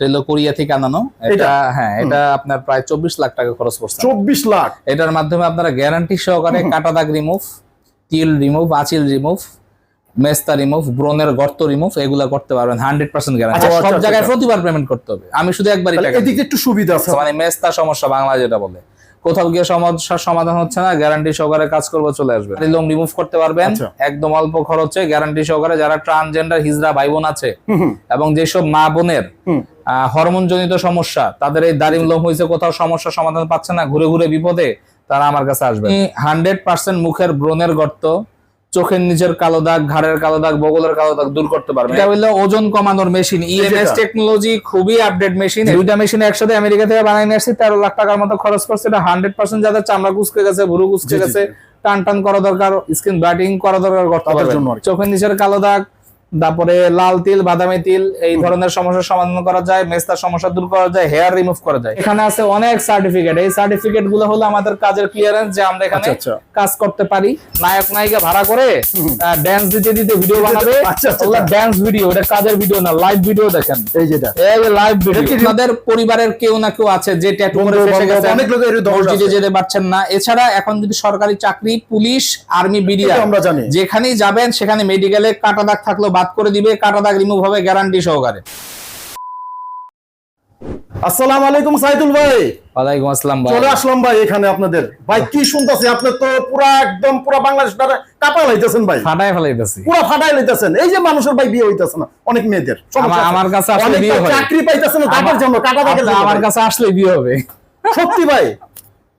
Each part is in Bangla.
এটা কোরিয়া থেকে আনানো। এটা? হ্যাঁ এটা আপনার প্রায় চব্বিশ লাখ টাকা খরচ করছে। চব্বিশ লাখ? এটার মাধ্যমে আপনারা গ্যারান্টি সহকারে কাটা দাগ রিমুভ তিল রিমুভ আচিল রিমুভ মেস্তা রিমুভ ব্রোনের গর্ত রিমুভ এগুলা করতে পারবেন হান্ড্রেড পার্সেন্ট গ্যারান্টি সব আচ্ছা, জায়গায় আচ্ছা। প্রতিবার পেমেন্ট করতে হবে। আমি শুধু একবারই টাকা এদিকে একটু সুবিধা আছে। মানে মেস্তা সমস্যা বাংলা যেটা বলে। কোথাও গিয়ে সমস্যার সমাধান হচ্ছে না গ্যারান্টি সহকারে কাজ করব চলে আসবে। লোম রিমুভ করতে পারবেন আচ্ছা। একদম অল্প খরচে গ্যারান্টি সহকারে যারা ট্রান্সজেন্ডার হিজরা ভাই বোন আছে এবং যেসব মা বোনের হুম। হরমোন জনিত সমস্যা তাদের এই দারিম লোম হয়েছে কোথাও সমস্যা সমাধান পাচ্ছে না ঘুরে ঘুরে বিপদে তারা আমার কাছে আসবে। হান্ড্রেড পার্সেন্ট মুখের ব্রণের গর্ত চোখের নিচের কালো দাগ ঘাড়ের কালো দাগ বগলের কালো দাগ দূর করতে পারবে। এটা হলো ওজন কমানোর মেশিন ইএমএস টেকনোলজি খুবই আপডেট মেশিন দুইটা মেশিন একসাথে আমেরিকা থেকে বানাই নিয়ে আসছি তেরো লাখ টাকার মতো খরচ করছে এটা হান্ড্রেড পার্সেন্ট যাদের চামড়া কুচকে গেছে ভুরু কুচকে গেছে টান টান করা দরকার স্কিন ব্রাইটিং করা দরকার করতে। চোখের নিচের কালো দাগ তারপরে লাল তিল বাদামি তিল এই ধরনের সমস্যার সমাধান করা যায় মেস্তার সমস্যা দূর করা যায় হেয়ার রিমুভ করা যায়। এখানে আছে অনেক সার্টিফিকেট এই সার্টিফিকেটগুলো হলো আমাদের কাজের ক্লিয়ারেন্স যে আমরা এখানে আচ্ছা, আচ্ছা। কাজ করতে পারি। নায়ক নায়িকা ভাড়া করে ড্যান্স দিতে দিতে ভিডিও বানাবে। ওগুলা ড্যান্স ভিডিও এটা কাজের ভিডিও না লাইভ ভিডিও দেখেন। এই যেটা এই যে লাইভ ভিডিও আপনাদের পরিবারের কেউ না কেউ আছে যে ট্যাটু করে ফেসে বান্ধব, অনেক লোকের এই দরজা মসজিদে যেতে পারছেন না। এছাড়া এখন যদি সরকারি চাকরি পুলিশ আর্মি বিডিআর আমরা জানি। যেখানেই যাবেন সেখানে মেডিকেলে কাটা দাগ থাকলেও বাদ করে দিবে কাটা দাগ রিমুভ হবে গ্যারান্টি সহকারে। আসসালামু আলাইকুম সাইদুল ভাই। ওয়ালাইকুম আসসালাম ভাই। চলে আসলাম ভাই এখানে আপনাদের। ভাই কি শুনতেছি? আপনি তো পুরা একদম পুরা বাংলাদেশ কাপা লাইতেছেন ভাই। ফাটায় ফেলাইতেছি। পুরা ফাটাই লাইতেছেন। এই যে মানুষের ভাই বিয়ে হইতেছে না অনেক মেয়েদের। আমার- আমার কাছে আসলে বিয়ে হয়। চাকরি পাইতেছে না টাকার জন্য কাটা দাগের জন্য আমার কাছে আসলে বিয়ে হবে। সত্যি ভাই।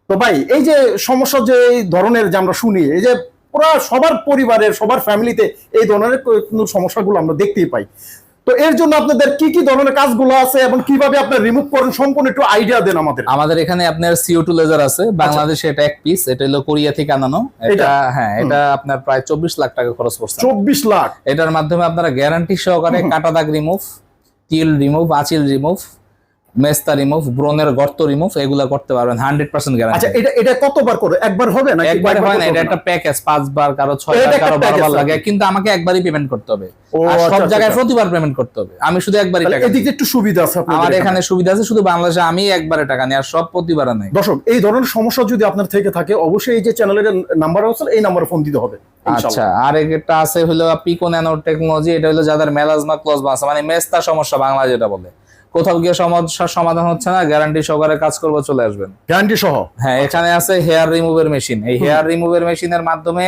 তো ভাই এই যে সমস্যা যে এই ধরনের যে আমরা শুনি এই যে পুরা সবার পরিবারের সবার ফ্যামিলিতে এই ধরনের সমস্যাগুলো আমরা দেখতেই পাই। তো এর জন্য আপনাদের কি কি ধরনের কাজগুলো আছে এবং কীভাবে আপনারা রিমুভ করেন? সম্পূর্ণ একটু আইডিয়া দেন আমাদের। আমাদের এখানে আপনার সিও টু লেজার আছে। বাংলাদেশে এটা এক পিস এটা হলো কোরিয়া থেকে আনানো। এটা? হ্যাঁ এটা আপনার প্রায় চব্বিশ লাখ টাকা খরচ করছে। চব্বিশ লাখ? এটার মাধ্যমে আপনারা গ্যারান্টি সহকারে কাটা দাগ রিমুভ তিল রিমুভ আচিল রিমুভ মেস্তা রিমুভ ব্রোনের গর্ত রিমুভ এগুলা করতে পারবেন হান্ড্রেড পার্সেন্ট আচ্ছা গ্যারান্টি এটা এটা কতবার করে একবার হবে না একবারে হয় না এটা একটা প্যাকেজ পাঁচবার কারও ছয়বার কারও বারোবার লাগে কিন্তু আমাকে একবারই পেমেন্ট করতে হবে। আর আচ্ছা, সব আচ্ছা, জায়গায় আচ্ছা। প্রতিবার পেমেন্ট করতে হবে। আমি শুধু একবারই টাকা এদিকে একটু সুবিধা আছে আপনাদের আমার এখানে। সুবিধা আছে শুধু বাংলাদেশে আমি একবারে টাকা নিই আর সব প্রতিবারে নাই। দর্শক এই ধরনের সমস্যা যদি আপনার থেকে থাকে অবশ্যই এই যে চ্যানেলের নাম্বার আছে এই নাম্বারে ফোন দিতে হবে আচ্ছা আর একটা আছে হলো পিকো ন্যানো টেকনোলজি এটা হলো যাদের মেলাজমা ক্লোজমা আছে মানে মেস্তা সমস্যা বাংলা যেটা বলে। কোথাও গিয়ে সমস্যার সমাধান হচ্ছে না গ্যারান্টি সহকারে কাজ করব চলে আসবেন। গ্যারান্টি সহ? হ্যাঁ এখানে আছে হেয়ার রিমুভের মেশিন এই হেয়ার রিমুভের মেশিনের মাধ্যমে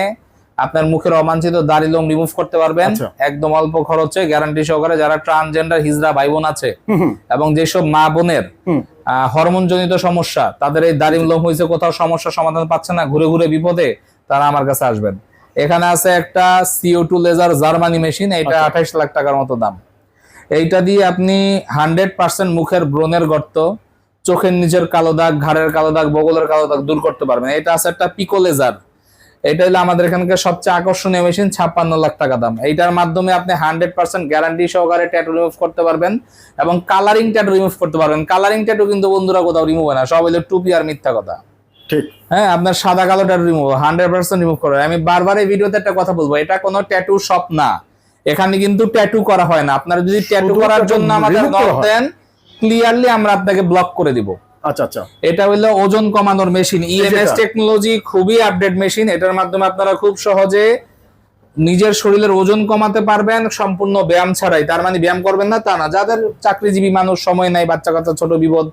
আপনার মুখের অবাঞ্ছিত দাড়ি লোম রিমুভ করতে পারবেন। আচ্ছা। একদম অল্প খরচে গ্যারান্টি সহকারে যারা ট্রান্সজেন্ডার হিজরা ভাই বোন আছে এবং যেসব মা বোনের। হরমোন জনিত সমস্যা তাদের এই দাড়ি লোম হয়েছে কোথাও সমস্যা সমাধান পাচ্ছে না ঘুরে ঘুরে বিপদে তারা আমার কাছে আসবেন। এখানে আছে একটা CO two laser Germany machine এটা আচ্ছা। আঠাইশ লাখ টাকার মতো দাম। এইটা দিয়ে আপনি হান্ড্রেড পার্সেন্ট মুখের ব্রণের গর্ত চোখের নিচের কালো দাগ ঘাড়ের কালো দাগ বগলের কালো দাগ দূর করতে পারবেন। এটা আছে একটা পিকো লেজার। এটা হলো আমাদের এখানকার সবচেয়ে আকর্ষণীয় মেশিন ছাপ্পান্ন লাখ টাকা দাম। এইটার মাধ্যমে আপনি হান্ড্রেড পার্সেন্ট গ্যারান্টি সহকারে ট্যাটু রিমুভ করতে পারবেন এবং কালারিং ট্যাটু রিমুভ করতে পারবেন। কালারিং ট্যাটু কিন্তু বন্ধুরা কোথাও রিমুভ হয় না সব হলো টুপি আর মিথ্যা কথা। ঠিক। হ্যাঁ আপনার সাদা কালো tattoo remove hundred percent remove করে আমি বারবার এই ভিডিওতে একটা কথা বলব এটা কোনো ট্যাটু শপ না। এখানে কিন্তু ট্যাটু করা হয় না। আপনারা যদি ট্যাটু করার জন্য আমাদের নক দেন ক্লিয়ারলি আমরা আপনাকে ব্লক করে দিব। আচ্ছা আচ্ছা। এটা হলো ওজন কমানোর মেশিন ইএমএস টেকনোলজি খুবই আপডেট মেশিন এটার মাধ্যমে আপনারা খুব সহজে নিজের শরীরের ওজন কমাতে পারবেন সম্পূর্ণ ব্যায়াম ছাড়াই। তার মানে ব্যায়াম করবেন না তা না। যাদের চাকরিজীবী মানুষ সময় নাই বাচ্চা কাচ্চা ছোট বিপদ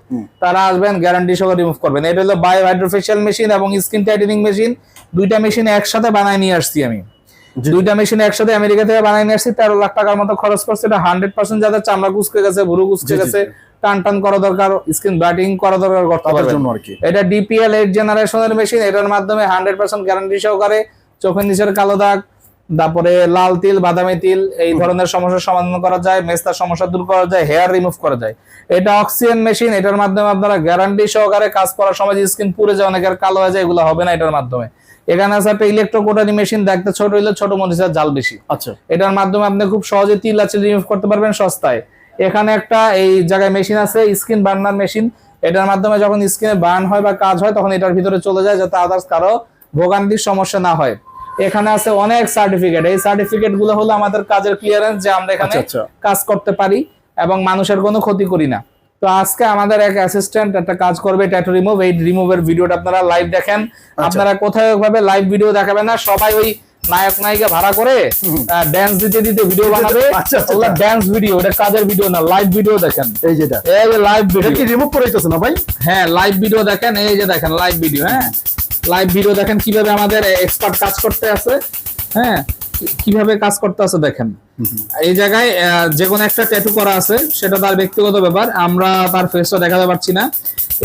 তারা আসবেন গ্যারান্টি সহ রিমুভ করবেন। এটা হলো বায়ো হাইড্রোফেশিয়াল মেশিন এবং স্কিন টাইটেনিং মেশিন দুইটা মেশিন একসাথে বানায় নিয়ে আসছি আমি। দুইটা মেশিন একসাথে আমেরিকা থেকে বানায় নিয়ে আসছি তেরো লাখ টাকার মতো খরচ করছে এটা হান্ড্রেড পার্সেন্ট যাদের চামড়া কুচকে গেছে ভুরু কুচকে গেছে টান টান করা দরকার স্কিন ব্রাইটিং করা দরকার করতে তাদের জন্য আর কি। এটা ডিপিএল এইট জেনারেশনের মেশিন এটার মাধ্যমে হান্ড্রেড পার্সেন্ট গ্যারান্টি সহকারে চোখের নিচের কালো দাগ তারপরে লাল তিল বাদামি তিল এই ধরনের সমস্যার সমাধান করা যায় মেস্তার সমস্যা দূর করা যায় হেয়ার রিমুভ করা যায়। এটা অক্সিজেন মেশিন এটার মাধ্যমে আপনারা গ্যারান্টি সহকারে কাজ করার সময় যে স্কিন পুড়ে যায় অনেকের কালো হয়ে যায় এগুলো হবে না এটার মাধ্যমে। এখানে আছে একটা ইলেকট্রোকোটারি মেশিন দেখতে ছোট হইলে ছোট মরিচের জাল বেশি। আচ্ছা। এটার মাধ্যমে আপনি খুব সহজে তিল আছে রিমুভ করতে পারবেন সস্তায়। এখানে একটা এই জায়গায় মেশিন আছে স্কিন বার্নার মেশিন এটার মাধ্যমে যখন স্কিনে বার্ন হয় বা কাজ হয় তখন এটার ভিতরে চলে যায় যাতে আদার্স কারও ভোগান্তির সমস্যা না হয়। এখানে আছে অনেক সার্টিফিকেট এই সার্টিফিকেটগুলো হলো আমাদের কাজের ক্লিয়ারেন্স যে আমরা এখানে আচ্ছা আচ্ছা। কাজ করতে পারি এবং মানুষের কোনো ক্ষতি করি না। তো আজকে আমাদের এক অ্যাসিস্ট্যান্ট একটা কাজ করবে ট্যাটু রিমুভ এই রিমুভের ভিডিওটা আপনারা লাইভ দেখেন। আপনারা কোথায় ভাবে লাইভ ভিডিও দেখাবেন না সবাই ওই নায়ক নায়িকা ভাড়া করে ড্যান্স দিতে দিতে ভিডিও বানাবে। আচ্ছা, আচ্ছা, ওগুলা আচ্ছা। ড্যান্স ভিডিও এটা কাজের ভিডিও না লাইভ ভিডিও দেখেন। এই যেটা এই যে লাইভ ভিডিও কি রিমুভ করে দিতেছে না ভাই? হ্যাঁ লাইভ ভিডিও দেখেন এই যে দেখেন লাইভ ভিডিও হ্যাঁ। লাইভ ভিডিও দেখেন কীভাবে আমাদের এক্সপার্ট কাজ করতে আছে হ্যাঁ। কীভাবে কাজ করতে আছে দেখেন। এই জায়গায় যে কোনো একটা ট্যাটু করা আছে সেটা তার ব্যক্তিগত ব্যাপার আমরা তার ফেসটা দেখাতে পারছি না।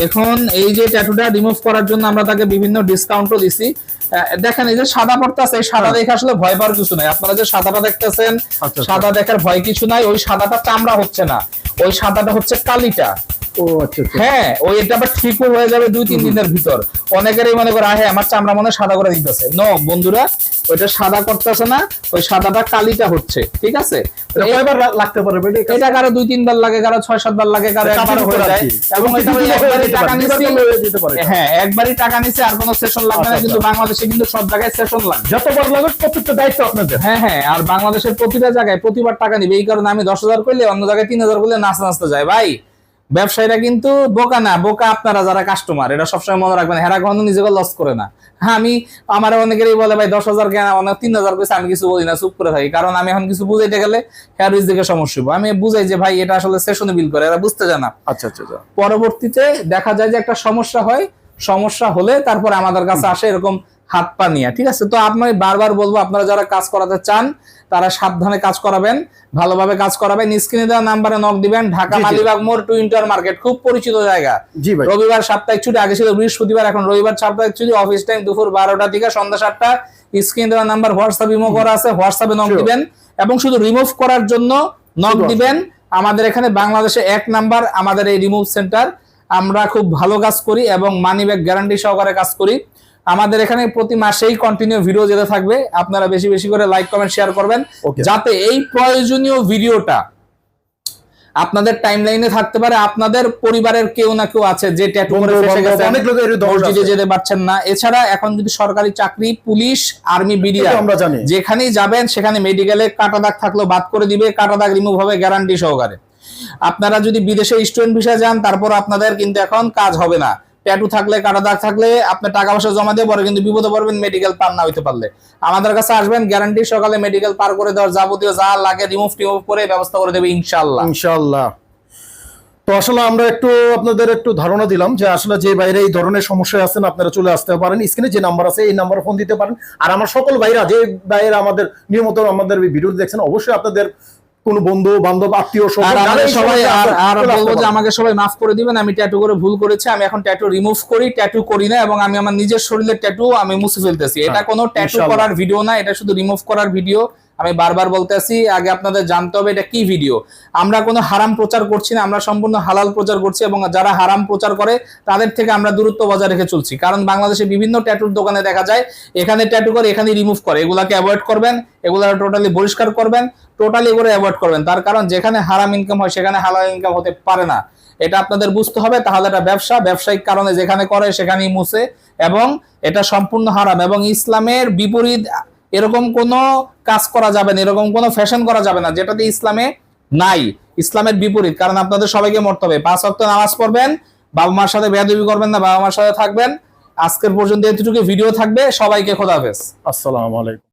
এখন এই যে ট্যাটুটা রিমুভ করার জন্য আমরা তাকে বিভিন্ন ডিসকাউন্টও দিছি। দেখেন এই যে সাদা পড়তে আছে এই সাদা দেখে আসলে ভয় পাওয়ার কিছু নাই। আপনারা যে সাদাটা দেখতেছেন আচ্ছা। সাদা দেখার ভয় কিছু নাই ওই সাদাটা চামড়া হচ্ছে না। ওই সাদাটা হচ্ছে কালিটা। আচ্ছা আচ্ছা হ্যাঁ ওই এটা আবার ঠিকও হয়ে যাবে দুই তিন দিনের ভিতর। অনেকেরই মনে করে আহে আমার চামড়া মনে সাদা করে দিতেছে। নো বন্ধুরা ওইটা সাদা করতেছে না ওই সাদাটা কালিটা হচ্ছে ঠিক আছে? কয়বার লাগতে পারে এটা? কারও দুই তিনবার লাগে কারও ছয় সাতবার লাগে কারও একবার হয়ে যায়। এবং টাকা হয়ে পারে। হ্যাঁ একবারই টাকা নিচ্ছে আর কোনো সেশন লাগবে না আচ্ছা, কিন্তু আচ্ছা। বাংলাদেশে কিন্তু সব জায়গায় সেশন লাগবে। যতবার লাগে প্রত্যেকটা দায়িত্ব আপনাদের। হ্যাঁ হ্যাঁ আর বাংলাদেশের প্রতিটা জায়গায় প্রতিবার টাকা নিবে এই কারণে আমি দশ হাজার করলে অন্য জায়গায় তিন হাজার করলে নাচতে নাচতে যায়। ভাই ব্যবসায়ীরা কিন্তু বোকা না বোকা আপনারা যারা কাস্টমার এটা সবসময় মনে রাখবেন হেরা কখনো নিজেকে লস করে না। হ্যাঁ আমি আমার অনেকেরই বলে ভাই দশ হাজার কেনা অনেক তিন হাজার কইছে আমি কিছু বলি না চুপ করে থাকি। কারণ আমি এখন কিছু বুঝাইতে গেলে হেয়ার দিকে সমস্যা হইবো। আমি বুঝাই যে ভাই এটা আসলে সেশনে বিল করে। এরা বুঝতে জানা আচ্ছা আচ্ছা আচ্ছা। পরবর্তীতে দেখা যায় যে একটা সমস্যা হয় সমস্যা হলে তারপরে আমাদের কাছে আসে এরকম হাত পা নিয়ে। ঠিক আছে? তো আমি বারবার বলব আপনারা যারা কাজ করাতে চান তারা সাবধানে কাজ করাবেন ভালোভাবে কাজ করাবেন। স্ক্রিনে দেওয়া নাম্বারে নক দিবেন। ঢাকা। মালিবাগ মোড় টু ইন্টার মার্কেট খুব পরিচিত জায়গা। রবিবার সাপ্তাহিক ছুটি আগে ছিল বৃহস্পতিবার এখন রবিবার সাপ্তাহিক ছুটি অফিস টাইম দুপুর বারোটা থেকে সন্ধ্যা সাতটা। স্ক্রিন দেওয়া নাম্বার হোয়াটসঅ্যাপ ইমো করা আছে হোয়াটসঅ্যাপে নক দিবেন এবং শুধু রিমুভ করার জন্য নক দিবেন। আমাদের এখানে বাংলাদেশে এক নাম্বার আমাদের এই রিমুভ সেন্টার আমরা খুব ভালো কাজ করি এবং মানি ব্যাগ গ্যারান্টি সহকারে কাজ করি। আমাদের এখানে প্রতি মাসেই কন্টিনিউ ভিডিও যেতে থাকবে। আপনারা বেশি বেশি করে লাইক কমেন্ট শেয়ার করবেন। যাতে এই প্রয়োজনীয় ভিডিওটা আপনাদের টাইম লাইনে থাকতে পারে। আপনাদের পরিবারের কেউ না কেউ আছে যে ট্যাটু করে ফেসে গেছেন অনেক দরজা মসজিদে যেতে পারছেন না। এছাড়া এখন যদি সরকারি চাকরি পুলিশ আর্মি বিডিআর আমরা জানি। যেখানেই যাবেন সেখানে মেডিকেলে কাটা দাগ থাকলেও বাদ করে দিবে কাটা দাগ রিমুভ হবে গ্যারান্টি সহকারে। আপনারা যদি বিদেশে স্টুডেন্ট ভিসা যান তারপর আপনাদের কিন্তু এখন কাজ হবে না। ট্যাটু থাকলে কাটা দাগ থাকলে আপনি টাকা পয়সা জমা দিয়ে পরে কিন্তু বিপদে পড়বেন মেডিকেল পার না হইতে পারলে। আমাদের কাছে আসবেন গ্যারান্টি সকালে মেডিকেল পার করে দেওয়ার যাবতীয় যা লাগে রিমুভ টিমুভ করে ব্যবস্থা করে দেবে ইনশাল্লাহ ইনশাআল্লাহ। তো আসলে আমরা একটু আপনাদের একটু ধারণা দিলাম যে আসলে যে বাইরে এই ধরনের সমস্যা আছেন, আপনারা চলে আসতে পারেন। স্ক্রিনে যে নাম্বার আছে, এই নাম্বারে ফোন দিতে পারেন। আর আমার সকল ভাইরা, যে বাইরে আমাদের নিয়মিত আমাদের ভিডিও দেখছেন, অবশ্যই আপনাদের কোনো বন্ধু বান্ধব আত্মীয় সবাই আর আর বলব যে আমাকে সবাই মাফ করে দিবেন আমি ট্যাটু করে ভুল করেছি আমি এখন ট্যাটু রিমুভ করি ট্যাটু করি না এবং আমি আমার নিজের শরীরের ট্যাটু আমি মুছে ফেলতেছি। এটা কোনো ট্যাটু করার ভিডিও না এটা শুধু রিমুভ করার ভিডিও আমি বারবার বলতে বলতেছি আগে আপনাদের জানতে হবে এটা কি ভিডিও আমরা কোনো হারাম প্রচার করছি না, আমরা সম্পূর্ণ হালাল প্রচার করছি এবং যারা হারাম প্রচার করে, তাদের থেকে আমরা দূরত্ব বজায় রেখে চলছি। কারণ বাংলাদেশে বিভিন্ন ট্যাটুর দোকানে দেখা যায়, এখানে ট্যাটু করে এখানে রিমুভ করে। এগুলাকে অ্যাভয়েড করবেন এগুলা টোটালি পরিষ্কার করবেন টোটালি এগুলো অ্যাভয়েড করবেন। তার কারণ যেখানে হারাম ইনকাম হয়, সেখানে হালাল ইনকাম হতে পারে না। এটা আপনাদের বুঝতে হবে, তাহলে এটা ব্যবসা। ব্যবসায়িক কারণে যেখানে করে, সেখানেই মুছে। এবং এটা সম্পূর্ণ হারাম এবং ইসলামের বিপরীত এরকম কোনো কাজ করা যাবে না, এরকম কোনো ফ্যাশন করা যাবে না, যেটাতে ইসলামে নাই, ইসলামের বিপরীত। কারণ আপনাদের সবাইকে মরতে হবে। পাঁচ অক্ট নামাজ পড়বেন, বাবা মার সাথে বেয়াদবি করবেন না, বাবা মার সাথে থাকবেন। আজকের পর্যন্ত এতটুকু ভিডিও থাকবে, সবাইকে খোদাফেজ আসসালামু আলাইকুম।